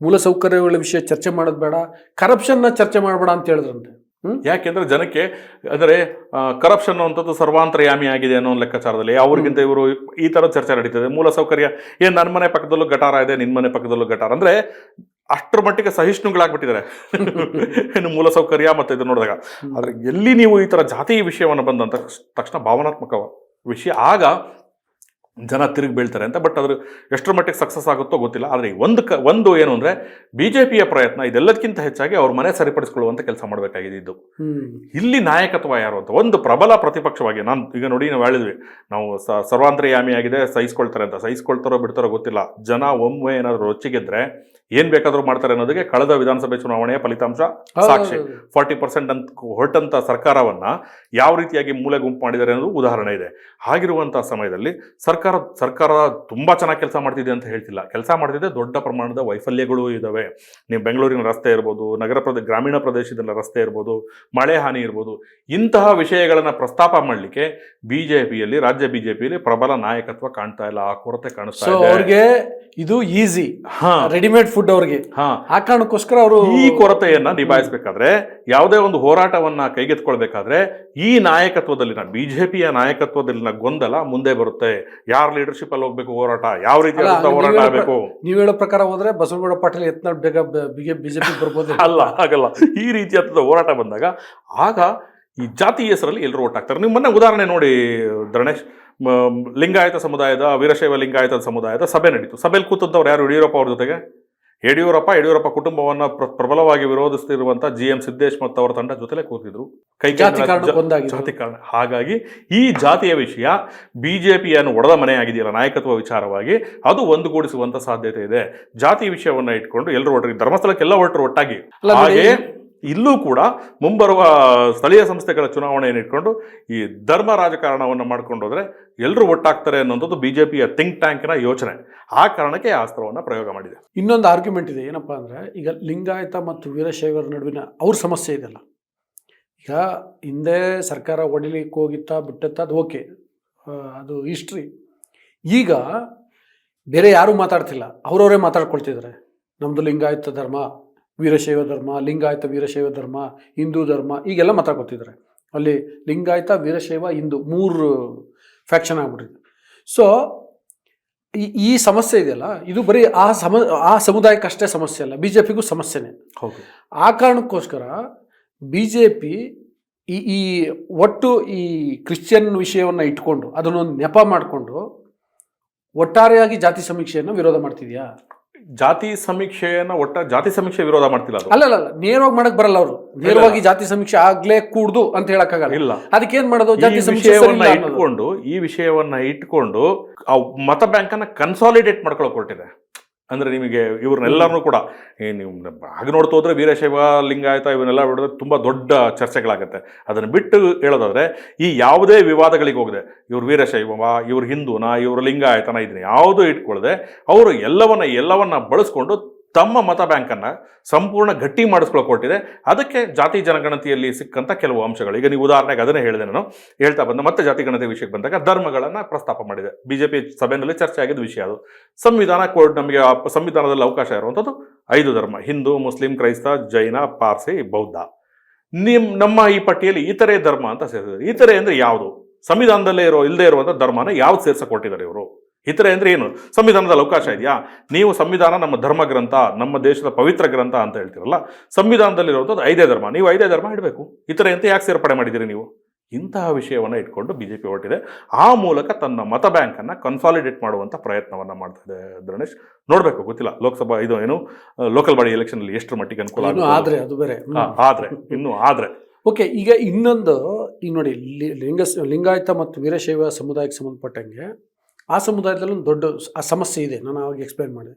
ಮೂಲಸೌಕರ್ಯಗಳ ವಿಷಯ ಚರ್ಚೆ ಮಾಡೋದು ಬೇಡ ಕರಪ್ಷನ್ನ ಚರ್ಚೆ ಮಾಡಬೇಡ ಅಂತ ಹೇಳಿದ್ರಂತೆ. ಯಾಕೆಂದ್ರೆ ಜನಕ್ಕೆ ಅಂದರೆ ಕರಪ್ಷನ್ ಅನ್ನುವಂಥದ್ದು ಸರ್ವಾಂತರ್ಯಾಮಿ ಆಗಿದೆ ಅನ್ನೋ ಲೆಕ್ಕಾಚಾರದಲ್ಲಿ. ಅವ್ರಿಗಿಂತ ಇವರು ಈ ಥರ ಚರ್ಚೆ ನಡೀತದೆ. ಮೂಲ ಸೌಕರ್ಯ ಏನು ನನ್ನ ಮನೆ ಪಕ್ಕದಲ್ಲೂ ಗಟಾರ ಇದೆ ನಿನ್ನ ಮನೆ ಪಕ್ಕದಲ್ಲೂ ಗಟಾರ. ಅಂದ್ರೆ ಅಷ್ಟರ ಮಟ್ಟಿಗೆ ಸಹಿಷ್ಣುಗಳಾಗ್ಬಿಟ್ಟಿದ್ದಾರೆ. ಇನ್ನು ಮೂಲ ಸೌಕರ್ಯ ಮತ್ತು ಇದು ನೋಡಿದಾಗ. ಆದರೆ ಎಲ್ಲಿ ನೀವು ಈ ಥರ ಜಾತಿ ವಿಷಯವನ್ನು ಬಂದಂತ ತಕ್ಷಣ ಭಾವನಾತ್ಮಕ ವಿಷಯ ಆಗ ಜನ ತಿರುಗಿ ಬೀಳ್ತಾರೆ ಅಂತ ಬಟ್ ಅದ್ರ ಎಷ್ಟರ ಮಟ್ಟಿಗೆ ಸಕ್ಸಸ್ ಆಗುತ್ತೋ ಗೊತ್ತಿಲ್ಲ. ಆದರೆ ಒಂದು ಕ ಒಂದು ಏನು ಅಂದರೆ ಬಿ ಜೆ ಪಿಯ ಪ್ರಯತ್ನ ಇದೆಲ್ಲದಕ್ಕಿಂತ ಹೆಚ್ಚಾಗಿ ಅವ್ರ ಮನೆ ಸರಿಪಡಿಸ್ಕೊಳ್ಳುವಂಥ ಕೆಲಸ ಮಾಡಬೇಕಾಗಿದ್ದು ಇಲ್ಲಿ ನಾಯಕತ್ವ ಯಾರು ಅಂತ ಒಂದು ಪ್ರಬಲ ಪ್ರತಿಪಕ್ಷವಾಗಿ ನಾನು ಈಗ ನೋಡಿ ನಾವು ಹೇಳಿದ್ವಿ ನಾವು ಸರ್ವಾಂತರ್ಯಾಮಿ ಆಗಿದೆ ಸಹಿಸ್ಕೊಳ್ತಾರೆ ಅಂತ. ಸಹಿಸ್ಕೊಳ್ತಾರೋ ಬಿಡ್ತಾರೋ ಗೊತ್ತಿಲ್ಲ. ಜನ ಒಮ್ಮೆ ಏನಾದರೂ ರೊಚ್ಚಿಗೆದ್ರೆ ಏನ್ ಬೇಕಾದ್ರೂ ಮಾಡ್ತಾರೆ ಅನ್ನೋದಕ್ಕೆ ಕಳೆದ ವಿಧಾನಸಭೆ ಚುನಾವಣೆಯ ಫಲಿತಾಂಶ ಸಾಕ್ಷಿ. ಫಾರ್ಟಿ ಪರ್ಸೆಂಟ್ ಅಂತ ಹೊರಟಂತ ಸರ್ಕಾರವನ್ನ ಯಾವ ರೀತಿಯಾಗಿ ಮೂಲೆ ಗುಂಪು ಮಾಡಿದ್ದಾರೆ ಅನ್ನೋದು ಉದಾಹರಣೆ ಇದೆ. ಹಾಗಿರುವಂತಹ ಸಮಯದಲ್ಲಿ ಸರ್ಕಾರ ಸರ್ಕಾರ ತುಂಬಾ ಚೆನ್ನಾಗಿ ಕೆಲಸ ಮಾಡ್ತಿದೆ ಅಂತ ಹೇಳ್ತಿಲ್ಲ. ಕೆಲಸ ಮಾಡ್ತಿದೆ ದೊಡ್ಡ ಪ್ರಮಾಣದ ವೈಫಲ್ಯಗಳು ಇದಾವೆ. ನೀವು ಬೆಂಗಳೂರಿನ ರಸ್ತೆ ಇರ್ಬೋದು ನಗರ ಪ್ರದೇಶ ಗ್ರಾಮೀಣ ಪ್ರದೇಶದಲ್ಲಿ ರಸ್ತೆ ಇರ್ಬೋದು ಮಳೆ ಹಾನಿ ಇರ್ಬೋದು ಇಂತಹ ವಿಷಯಗಳನ್ನ ಪ್ರಸ್ತಾಪ ಮಾಡಲಿಕ್ಕೆ ಬಿಜೆಪಿಯಲ್ಲಿ ರಾಜ್ಯ ಬಿಜೆಪಿಯಲ್ಲಿ ಪ್ರಬಲ ನಾಯಕತ್ವ ಕಾಣ್ತಾ ಇಲ್ಲ. ಆ ಕೊರತೆ ಕಾಣಿಸ್ತಾ ಇದೆ. ಅವ್ರಿಗೆ ಇದು ಈಸಿ ಹಾ. ರೆಡಿಮೇಡ್ ಫುಡ್ ಅವ್ರಿಗೆ. ಹಾ. ಆ ಕಾರಣಕ್ಕೋಸ್ಕರ ಅವರು ಈ ಕೊರತೆಯನ್ನ ನಿಭಾಯಿಸಬೇಕಾದ್ರೆ ಯಾವುದೇ ಒಂದು ಹೋರಾಟವನ್ನ ಕೈಗೆತ್ಕೊಳ್ಬೇಕಾದ್ರೆ ಈ ನಾಯಕತ್ವದಲ್ಲಿನ ಬಿಜೆಪಿಯ ನಾಯಕತ್ವದಲ್ಲಿನ ಗೊಂದಲ ಮುಂದೆ ಬರುತ್ತೆ. ಯಾರ ಲೀಡರ್ಶಿಪ್ ಅಲ್ಲಿ ಹೋಗ್ಬೇಕು ಹೋರಾಟ? ಯಾವ ರೀತಿ ಹೋರಾಟ ಆಗಬೇಕು? ನೀವ್ ಹೇಳೋ ಪ್ರಕಾರ ಹೋದ್ರೆ ಬಸವಗೌಡ ಪಾಟೀಲ್ ಯತ್ನಾಳ್ ಬೇಗ ಬಿಜೆಪಿ ಬರ್ಬೋದು. ಅಲ್ಲ ಆಗಲ್ಲ ಈ ರೀತಿಯಾದ ಹೋರಾಟ ಬಂದಾಗ ಆಗ ಈ ಜಾತಿ ಹೆಸರಲ್ಲಿ ಎಲ್ಲರೂ ಒಟ್ಟಾಗ್ತಾರೆ ನೀವು ಮೊನ್ನೆ ಉದಾಹರಣೆ ನೋಡಿ ಧರಣೇಶ್ ಲಿಂಗಾಯತ ಸಮುದಾಯದ ವೀರಶೈವ ಲಿಂಗಾಯತ ಸಮುದಾಯದ ಸಭೆ ನಡೀತು. ಸಭೆಯಲ್ಲಿ ಕೂತಂತವ್ರು ಯಾರು? ಯಡಿಯೂರಪ್ಪ ಅವ್ರ ಜೊತೆಗೆ? ಯಡಿಯೂರಪ್ಪ ಯಡಿಯೂರಪ್ಪ ಕುಟುಂಬವನ್ನ ಪ್ರಬಲವಾಗಿ ವಿರೋಧಿಸ್ತಿರುವಂತ ಜಿ ಎಂ ಸಿದ್ದೇಶ್ ಮತ್ತು ಅವರ ತಂಡ ಜೊತೆಲೆ ಕೂತಿದ್ರು. ಕೈ ಜಾತಿ ಕಾರಣ ಹಾಗಾಗಿ ಈ ಜಾತಿಯ ವಿಷಯ ಬಿಜೆಪಿಯನ್ನು ಒಡೆದ ಮನೆ ಆಗಿದೆಯಲ್ಲ ನಾಯಕತ್ವ ವಿಚಾರವಾಗಿ ಅದು ಒಂದುಗೂಡಿಸುವಂತ ಸಾಧ್ಯತೆ ಇದೆ. ಜಾತಿ ವಿಷಯವನ್ನ ಇಟ್ಕೊಂಡು ಎಲ್ಲರೂ ಒಟ್ಟಿಗೆ ಧರ್ಮಸ್ಥಳಕ್ಕೆಲ್ಲ ಹೊರಟರು ಒಟ್ಟಾಗಿ. ಹಾಗೆ ಇಲ್ಲೂ ಕೂಡ ಮುಂಬರುವ ಸ್ಥಳೀಯ ಸಂಸ್ಥೆಗಳ ಚುನಾವಣೆಯನ್ನು ಇಟ್ಕೊಂಡು ಈ ಧರ್ಮ ರಾಜಕಾರಣವನ್ನು ಮಾಡ್ಕೊಂಡು ಹೋದರೆ ಎಲ್ಲರೂ ಒಟ್ಟಾಗ್ತಾರೆ ಜೆ ಪಿಯ ಥಿಂಕ್ ಟ್ಯಾಂಕ್ನ ಯೋಚನೆ. ಆ ಕಾರಣಕ್ಕೆ ಆ ಅಸ್ತ್ರವನ್ನು ಪ್ರಯೋಗ ಮಾಡಿದೆ. ಇನ್ನೊಂದು ಆರ್ಗ್ಯುಮೆಂಟ್ ಇದೆ, ಏನಪ್ಪ ಅಂದರೆ ಈಗ ಲಿಂಗಾಯತ ಮತ್ತು ವೀರಶೈವರ ನಡುವಿನ ಅವ್ರ ಸಮಸ್ಯೆ ಇದೆಲ್ಲ. ಈಗ ಹಿಂದೆ ಸರ್ಕಾರ ಹೊಡಿಲಿಕ್ಕೆ ಹೋಗಿತ್ತಾ, ಬಿಟ್ಟತ್ತ, ಅದು ಓಕೆ ಅದು ಹಿಸ್ಟ್ರಿ ಈಗ ಬೇರೆ ಯಾರೂ ಮಾತಾಡ್ತಿಲ್ಲ, ಅವರವರೇ ಮಾತಾಡ್ಕೊಳ್ತಿದ್ದಾರೆ ನಮ್ಮದು ಲಿಂಗಾಯತ ಧರ್ಮ. ವೀರಶೈವ ಧರ್ಮ ಲಿಂಗಾಯತ ವೀರಶೈವ ಧರ್ಮ ಹಿಂದೂ ಧರ್ಮ ಈಗೆಲ್ಲ ಮಾತಾಡ್ಕೊತಿದ್ದಾರೆ ಅಲ್ಲಿ ಲಿಂಗಾಯತ ವೀರಶೈವ ಹಿಂದೂ ಮೂರು ಫ್ಯಾಕ್ಷನ್ ಆಗ್ಬಿಟ್ಟಿದೆ. ಸೊ ಈ ಈ ಸಮಸ್ಯೆ ಇದೆಯಲ್ಲ ಇದು ಬರೀ ಆ ಸಮ ಆ ಸಮುದಾಯಕ್ಕಷ್ಟೇ ಸಮಸ್ಯೆ ಅಲ್ಲ ಬಿ ಜೆ ಪಿಗೂ ಸಮಸ್ಯೆನೇ. ಹೌದು. ಆ ಕಾರಣಕ್ಕೋಸ್ಕರ ಬಿ ಜೆ ಪಿ ಈ ಈ ಒಟ್ಟು ಈ ಕ್ರಿಶ್ಚಿಯನ್ ವಿಷಯವನ್ನು ಇಟ್ಕೊಂಡು ಅದನ್ನೊಂದು ನೆಪ ಮಾಡಿಕೊಂಡು ಒಟ್ಟಾರೆಯಾಗಿ ಜಾತಿ ಸಮೀಕ್ಷೆಯನ್ನು ವಿರೋಧ ಮಾಡ್ತಿದ್ಯಾ? ಜಾತಿ ಸಮೀಕ್ಷೆಯನ್ನ ಒಟ್ಟ ಜಾತಿ ಸಮೀಕ್ಷೆ ವಿರೋಧ ಮಾಡ್ತಿಲ್ಲ ಅದು. ಅಲ್ಲ ಅಲ್ಲ ನೇರವಾಗಿ ಮಾಡಕ್ ಬರಲ್ಲ ಅವರು. ನೇರವಾಗಿ ಜಾತಿ ಸಮೀಕ್ಷೆ ಆಗ್ಲೇ ಕೂಡ್ದು ಅಂತ ಹೇಳಕ್ಕಾಗಲ್ಲ. ಇಲ್ಲ. ಅದಕ್ಕೆ ಏನ್ ಮಾಡೋದು? ಜಾತಿ ಸಮೀಕ್ಷೆ ವಿಷಯವನ್ನ ಇಟ್ಕೊಂಡು ಈ ವಿಷಯವನ್ನ ಇಟ್ಕೊಂಡು ಆ ಮತ ಬ್ಯಾಂಕ್ ಅನ್ನ ಕನ್ಸಾಲಿಡೇಟ್ ಮಾಡ್ಕೊಳಕ್ ಹೊರಟಿದೆ ಅಂದರೆ ನಿಮಗೆ ಇವ್ರನ್ನೆಲ್ಲರನ್ನೂ ಕೂಡ. ನೀವು ಹಾಗೆ ನೋಡ್ತಾ ಹೋದರೆ ವೀರಶೈವ, ಲಿಂಗಾಯತ ಇವನ್ನೆಲ್ಲ ಬಿಡಿದ್ರೆ ತುಂಬ ದೊಡ್ಡ ಚರ್ಚೆಗಳಾಗುತ್ತೆ. ಅದನ್ನು ಬಿಟ್ಟು ಹೇಳೋದಾದರೆ, ಈ ಯಾವುದೇ ವಿವಾದಗಳಿಗೆ ಹೋಗದೆ, ಇವ್ರು ವೀರಶೈವ, ಇವ್ರು ಹಿಂದೂನ, ಇವರು ಲಿಂಗಾಯತನ ಇದನ್ನ ಯಾವುದೂ ಇಟ್ಕೊಳ್ಳದೆ ಅವರು ಎಲ್ಲವನ್ನ ಎಲ್ಲವನ್ನ ಬಳಸ್ಕೊಂಡು ತಮ್ಮ ಮತ ಬ್ಯಾಂಕನ್ನು ಸಂಪೂರ್ಣ ಗಟ್ಟಿ ಮಾಡಿಸ್ಕೊಳ್ಳೋಕೆ ಕೊಟ್ಟಿದೆ ಅದಕ್ಕೆ ಜಾತಿ ಜನಗಣತಿಯಲ್ಲಿ ಸಿಕ್ಕಂಥ ಕೆಲವು ಅಂಶಗಳು. ಈಗ ನೀವು ಉದಾಹರಣೆಗೆ ಅದನ್ನೇ ಹೇಳಿದೆ ನಾನು. ಹೇಳ್ತಾ ಬಂದ ಮತ್ತೆ ಜಾತಿ ಗಣತಿ ವಿಷಯಕ್ಕೆ ಬಂದಾಗ ಧರ್ಮಗಳನ್ನು ಪ್ರಸ್ತಾಪ ಮಾಡಿದೆ. ಬಿಜೆಪಿ ಸಭೆಯಲ್ಲಿ ಚರ್ಚೆ ಆಗಿದ್ದ ವಿಷಯ ಅದು. ಸಂವಿಧಾನ ಕೋರ್ಟ್ ನಮಗೆ ಸಂವಿಧಾನದಲ್ಲಿ ಅವಕಾಶ ಇರುವಂಥದ್ದು ಐದು ಧರ್ಮ. ಹಿಂದೂ, ಮುಸ್ಲಿಂ, ಕ್ರೈಸ್ತ, ಜೈನ, ಪಾರ್ಸಿ, ಬೌದ್ಧ. ನಿಮ್, ನಮ್ಮ ಈ ಪಟ್ಟಿಯಲ್ಲಿ ಇತರೆ ಧರ್ಮ ಅಂತ ಸೇರಿಸಿದ್ರು ಇತರೆ ಅಂದ್ರೆ ಯಾವುದು? ಸಂವಿಧಾನದಲ್ಲೇ ಇರೋ ಇಲ್ಲದೆ ಇರುವಂಥ ಧರ್ಮನ ಯಾವ್ದು ಸೇರ್ಸಕ್ ಕೊಟ್ಟಿದ್ದಾರೆ ಇವರು? ಇತರೆ ಅಂದರೆ ಏನು? ಸಂವಿಧಾನದಲ್ಲಿ ಅವಕಾಶ ಇದೆಯಾ? ನೀವು ಸಂವಿಧಾನ ನಮ್ಮ ಧರ್ಮ ಗ್ರಂಥ ನಮ್ಮ ದೇಶದ ಪವಿತ್ರ ಗ್ರಂಥ ಅಂತ ಹೇಳ್ತೀರಲ್ಲ ಸಂವಿಧಾನದಲ್ಲಿರುವಂಥದ್ದು ಐದೇ ಧರ್ಮ. ನೀವು ಐದೇ ಧರ್ಮ ಇಡಬೇಕು. ಇತರೆ ಅಂತ ಯಾಕೆ ಸೇರ್ಪಡೆ ಮಾಡಿದ್ದೀರಿ ನೀವು? ಇಂತಹ ವಿಷಯವನ್ನು ಇಟ್ಕೊಂಡು ಬಿಜೆಪಿ ಹೊರಟಿದೆ. ಆ ಮೂಲಕ ತನ್ನ ಮತ ಬ್ಯಾಂಕನ್ನು ಕನ್ಸಾಲಿಡೇಟ್ ಮಾಡುವಂಥ ಪ್ರಯತ್ನವನ್ನು ಮಾಡ್ತಾ ಇದೆ ಧರಣೇಶ್ ನೋಡಬೇಕು ಗೊತ್ತಿಲ್ಲ. ಲೋಕಸಭಾ ಇದು ಏನು ಲೋಕಲ್ ಬಾಡಿ ಎಲೆಕ್ಷನಲ್ಲಿ ಎಷ್ಟರ ಮಟ್ಟಿಗೆ ಅನುಕೂಲ ಆದರೆ ಅದು ಬೇರೆ. ಆದರೆ ಆದ್ರೆ ಇನ್ನು ಆದ್ರೆ. ಓಕೆ ಈಗ ಇನ್ನೊಂದು ಈಗ ನೋಡಿ ಲಿಂಗ ಲಿಂಗಾಯತ ಮತ್ತು ವೀರಶೈವ ಸಮುದಾಯಕ್ಕೆ ಸಂಬಂಧಪಟ್ಟಂಗೆ ಆ ಸಮುದಾಯದಲ್ಲಿ ಒಂದು ದೊಡ್ಡ ಆ ಸಮಸ್ಯೆ ಇದೆ. ನಾನು ಆವಾಗ ಎಕ್ಸ್ಪ್ಲೈನ್ ಮಾಡಿದೆ.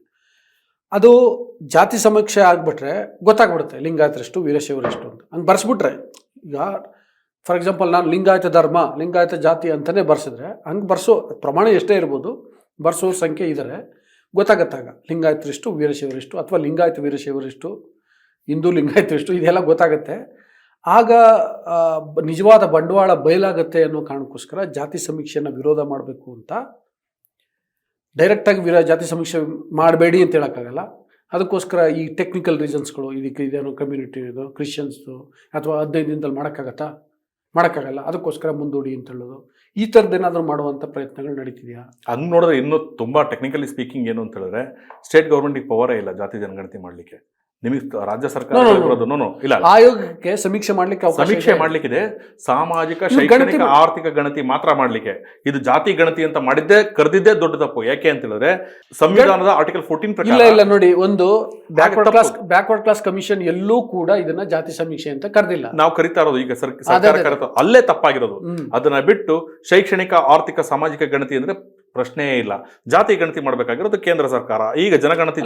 ಅದು ಜಾತಿ ಸಮೀಕ್ಷೆ ಆಗಿಬಿಟ್ರೆ ಗೊತ್ತಾಗ್ಬಿಡುತ್ತೆ. ಲಿಂಗಾಯತರೆಷ್ಟು, ವೀರಶೈವರೆಷ್ಟು ಅಂತ. ಹಂಗೆ ಬರ್ಸ್ಬಿಟ್ರೆ, ಈಗ ಫಾರ್ ಎಕ್ಸಾಂಪಲ್ ನಾನು ಲಿಂಗಾಯತ ಧರ್ಮ, ಲಿಂಗಾಯತ ಜಾತಿ ಅಂತಲೇ ಬರ್ಸಿದ್ರೆ, ಹಂಗೆ ಬರ್ಸೋ ಪ್ರಮಾಣ ಎಷ್ಟೇ ಇರ್ಬೋದು ಬರ್ಸೋರ ಸಂಖ್ಯೆ ಇದ್ದಾರೆ ಗೊತ್ತಾಗತ್ತಾಗ ಲಿಂಗಾಯತರಿಷ್ಟು, ವೀರಶೈವರಿಷ್ಟು ಅಥವಾ ಲಿಂಗಾಯತ, ವೀರಶೈವರಿಷ್ಟು, ಹಿಂದೂ ಲಿಂಗಾಯತರಿಷ್ಟು ಇದೆಲ್ಲ ಗೊತ್ತಾಗುತ್ತೆ. ಆಗ ನಿಜವಾದ ಬಂಡವಾಳ ಬಯಲಾಗತ್ತೆ ಅನ್ನೋ ಕಾರಣಕ್ಕೋಸ್ಕರ ಜಾತಿ ಸಮೀಕ್ಷೆಯನ್ನು ವಿರೋಧ ಮಾಡಬೇಕು ಅಂತ ಡೈರೆಕ್ಟಾಗಿ ವಿರ ಜಾತಿ ಸಮೀಕ್ಷೆ ಮಾಡಬೇಡಿ ಅಂತ ಹೇಳೋಕ್ಕಾಗಲ್ಲ. ಅದಕ್ಕೋಸ್ಕರ ಈ ಟೆಕ್ನಿಕಲ್ ರೀಸನ್ಸ್ಗಳು ಇದಕ್ಕೆ ಇದೇನೋ ಕಮ್ಯುನಿಟಿ ಇದು ಕ್ರಿಶ್ಚಿಯನ್ಸ್ದು ಅಥವಾ ಹದಿನೈದು ದಿನದಲ್ಲಿ ಮಾಡೋಕ್ಕಾಗತ್ತಾ? ಮಾಡೋಕ್ಕಾಗಲ್ಲ. ಅದಕ್ಕೋಸ್ಕರ ಮುಂದೂಡಿ ಅಂತ ಹೇಳೋದು. ಈ ಥರದ್ದೇನಾದರೂ ಮಾಡುವಂಥ ಪ್ರಯತ್ನಗಳು ನಡೀತಿದೆಯಾ? ಹಂಗೆ ನೋಡಿದ್ರೆ ಇನ್ನೂ ತುಂಬ ಟೆಕ್ನಿಕಲಿ ಸ್ಪೀಕಿಂಗ್ ಏನು ಅಂತ ಹೇಳಿದ್ರೆ ಸ್ಟೇಟ್ ಗೌರ್ಮೆಂಟಿಗೆ ಪವರೇ ಇಲ್ಲ ಜಾತಿ ಜನಗಣತಿ ಮಾಡ್ಲಿಕ್ಕೆ. ನಿಮಗೆ ರಾಜ್ಯ ಸರ್ಕಾರ ಇಲ್ಲ ಆಯೋಗಕ್ಕೆ ಸಮೀಕ್ಷೆ ಮಾಡ್ಲಿಕ್ಕೆ ಸಮೀಕ್ಷೆ ಇದೆ. ಮಾಡ್ಲಿಕ್ಕಿದೆ. ಸಾಮಾಜಿಕ ಶೈಕ್ಷಣಿಕ ಆರ್ಥಿಕ ಗಣತಿ ಮಾತ್ರ ಮಾಡ್ಲಿಕ್ಕೆ. ಇದು ಜಾತಿ ಗಣತಿ ಅಂತ ಮಾಡಿದ್ದೆ ಕರೆದಿದ್ದೆ ದೊಡ್ಡ ತಪ್ಪು. ಯಾಕೆ ಅಂತ ಹೇಳಿದ್ರೆ ಸಂವಿಧಾನದ ಆರ್ಟಿಕಲ್ ಫೋರ್ಟೀನ್ ಇಲ್ಲ ಇಲ್ಲ ನೋಡಿ ಒಂದು backward class backward class commission ಎಲ್ಲೂ ಕೂಡ ಇದನ್ನ ಜಾತಿ ಸಮೀಕ್ಷೆ ಅಂತ ಕರೆದಿಲ್ಲ. ನಾವು ಕರಿತಾ ಇರೋದು ಈಗ ಸರ್ಕಾರ. ಅಲ್ಲೇ ತಪ್ಪಾಗಿರೋದು. ಅದನ್ನ ಬಿಟ್ಟು ಶೈಕ್ಷಣಿಕ ಆರ್ಥಿಕ ಸಾಮಾಜಿಕ ಗಣತಿ ಅಂದ್ರೆ ಪ್ರಶ್ನೆಯೇ ಇಲ್ಲ. ಜಾತಿ ಗಣತಿ ಮಾಡ್ಬೇಕಾಗಿರೋದು ಕೇಂದ್ರ ಸರ್ಕಾರ. ಈಗ ಜನಗಣತಿ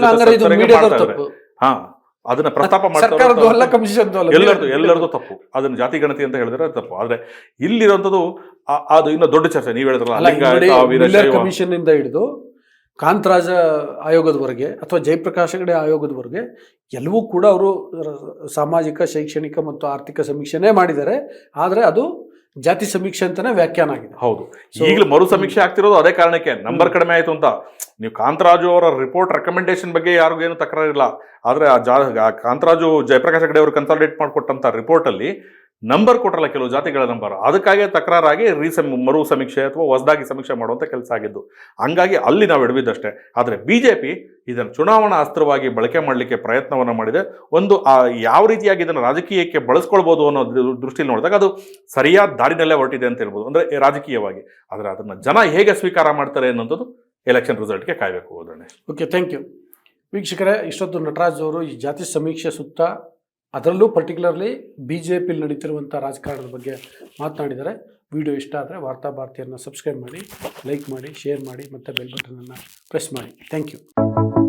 ಹಾ. ಅದನ್ನ ಪ್ರಸ್ತಾಪ ಮಾಡ್ತಾರೆ ಸರ್ಕಾರದ್ದು ಅಲ್ಲ ಕಮಿಷನ್ ಎಲ್ಲರದು ಎಲ್ಲರದು ತಪ್ಪು. ಅದನ್ನ ಜಾತಿ ಗಣತಿ ಅಂತ ಹೇಳಿದ್ರೆ ತಪ್ಪು. ಆದ್ರೆ ಇಲ್ಲಿರುವಂತದ್ದು ಅದು ಇನ್ನು ದೊಡ್ಡ ಚರ್ಚೆ. ನೀವ್ ಹೇಳಿದ್ರಲ್ಲ ಕಮಿಷನ್ ಇಂದ ಹಿಡಿದು ಕಾಂತರಾಜ ಆಯೋಗದವರೆಗೆ ಅಥವಾ ಜಯಪ್ರಕಾಶ್ ಹೆಗಡೆ ಆಯೋಗದವರೆಗೆ ಎಲ್ಲವೂ ಕೂಡ ಅವರು ಸಾಮಾಜಿಕ ಶೈಕ್ಷಣಿಕ ಮತ್ತು ಆರ್ಥಿಕ ಸಮೀಕ್ಷೆನೇ ಮಾಡಿದ್ದಾರೆ. ಆದರೆ ಅದು ಜಾತಿ ಸಮೀಕ್ಷೆ ಅಂತಾನೆ ವ್ಯಾಖ್ಯಾನ ಆಗಿದೆ. ಹೌದು. ಈಗಲೂ ಮರು ಸಮೀಕ್ಷೆ ಆಗ್ತಿರೋದು ಅದೇ ಕಾರಣಕ್ಕೆ ನಂಬರ್ ಕಡಿಮೆ ಆಯ್ತು ಅಂತ. ನೀವು ಕಾಂತರಾಜು ಅವರ ರಿಪೋರ್ಟ್ ರೆಕಮೆಂಡೇಶನ್ ಬಗ್ಗೆ ಯಾರಿಗೂ ಏನು ತಕರಾರಿಲ್ಲ. ಆದರೆ ಆ ಜಾ ಕಾಂತರಾಜು ಜಯಪ್ರಕಾಶ್ ಹೆಗಡೆ ಅವರು ಕನ್ಸಲ್ಟೇಟ್ ಮಾಡಿಕೊಟ್ಟಂಥ ರಿಪೋರ್ಟ್ ಅಲ್ಲಿ ನಂಬರ್ ಕೊಟ್ಟರಲ್ಲ ಕೆಲವು ಜಾತಿಗಳ ನಂಬರ್. ಅದಕ್ಕಾಗಿ ತಕರಾರಾಗಿ ರೀಸಮ್ ಮರು ಸಮೀಕ್ಷೆ ಅಥವಾ ಹೊಸದಾಗಿ ಸಮೀಕ್ಷೆ ಮಾಡುವಂಥ ಕೆಲಸ ಆಗಿದ್ದು. ಹಂಗಾಗಿ ಅಲ್ಲಿ ನಾವು ಎಡವಿದ್ದಷ್ಟೇ. ಆದರೆ ಬಿ ಜೆ ಪಿ ಇದನ್ನು ಚುನಾವಣಾ ಅಸ್ತ್ರವಾಗಿ ಬಳಕೆ ಮಾಡಲಿಕ್ಕೆ ಪ್ರಯತ್ನವನ್ನು ಮಾಡಿದೆ. ಒಂದು ಯಾವ ರೀತಿಯಾಗಿ ಇದನ್ನು ರಾಜಕೀಯಕ್ಕೆ ಬಳಸ್ಕೊಳ್ಬೋದು ಅನ್ನೋ ದೃಷ್ಟಿಯಲ್ಲಿ ನೋಡಿದಾಗ ಅದು ಸರಿಯಾದ ದಾರಿನಲ್ಲೇ ಹೊರಟಿದೆ ಅಂತ ಹೇಳ್ಬೋದು. ಅಂದರೆ ರಾಜಕೀಯವಾಗಿ. ಆದರೆ ಅದನ್ನು ಜನ ಹೇಗೆ ಸ್ವೀಕಾರ ಮಾಡ್ತಾರೆ ಅನ್ನೋದು ಎಲೆಕ್ಷನ್ ರಿಸಲ್ಟ್ಗೆ ಕಾಯಬೇಕು ಹೋದ್ರೆ ಓಕೆ ಥ್ಯಾಂಕ್ ಯು ವೀಕ್ಷಕರೇ, ಇಷ್ಟೊತ್ತು ನಟರಾಜ್ ಅವರು ಈ ಜಾತಿ ಸಮೀಕ್ಷೆ ಸುತ್ತ ಅದರಲ್ಲೂ ಪರ್ಟಿಕ್ಯುಲರ್ಲಿ ಬಿ ಜೆ ಪಿಲಿ ನಡೀತಿರುವಂಥ ರಾಜಕಾರಣದ ಬಗ್ಗೆ ಮಾತನಾಡಿದರೆ ವಿಡಿಯೋ ಇಷ್ಟ ಆದರೆ ವಾರ್ತಾ ಭಾರತಿಯನ್ನು ಸಬ್ಸ್ಕ್ರೈಬ್ ಮಾಡಿ ಲೈಕ್ ಮಾಡಿ ಶೇರ್ ಮಾಡಿ ಮತ್ತು ಬೆಲ್ ಬಟನನ್ನು ಪ್ರೆಸ್ ಮಾಡಿ. Thank you